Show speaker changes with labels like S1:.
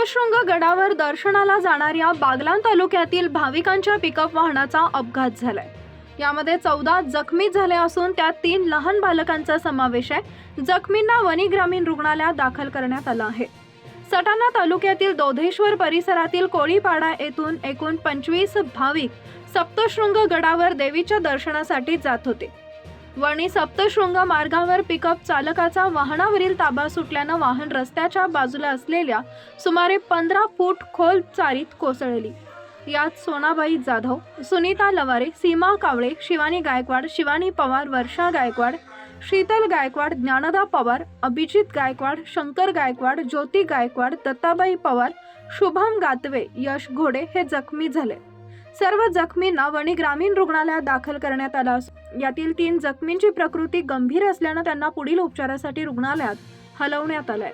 S1: सप्तशृंग गडावर दर्शनाला जाणाऱ्या बागलान तालुक्यातील भाविकांच्या पिकअप वाहनाचा अपघात झालाय. यामध्ये चौदा जखमी झाले असून त्यात तीन लहान बालकांचा समावेश आहे. जखमींना वनी ग्रामीण रुग्णालयात दाखल करण्यात आलं आहे. सटाणा तालुक्यातील दोधेश्वर परिसरातील कोळीपाडा येथून एकूण पंचवीस भाविक सप्तशृंग गडावर देवीच्या दर्शनासाठी जात होते. वणी सप्तशृंग मार्गावर पिकअप चालकाचा वाहनावरील ताबा सुटल्यानं वाहन रस्त्याच्या बाजूला असलेल्या सुमारे पंधरा फूट खोल चारीत कोसळली. यात सोनाबाई जाधव सुनीता लवारे सीमा कावळे शिवानी गायकवाड शिवानी पवार वर्षा गायकवाड शीतल गायकवाड ज्ञानदा पवार अभिजित गायकवाड शंकर गायकवाड ज्योती गायकवाड दत्ताबाई पवार शुभम गातवे यश घोडे हे जखमी झाले. सर्व जखमींना वणी ग्रामीण रुग्णालयात दाखल करण्यात आलं असून यातील तीन जखमींची प्रकृती गंभीर असल्यानं त्यांना पुढील उपचारासाठी रुग्णालयात हलवण्यात आलंय.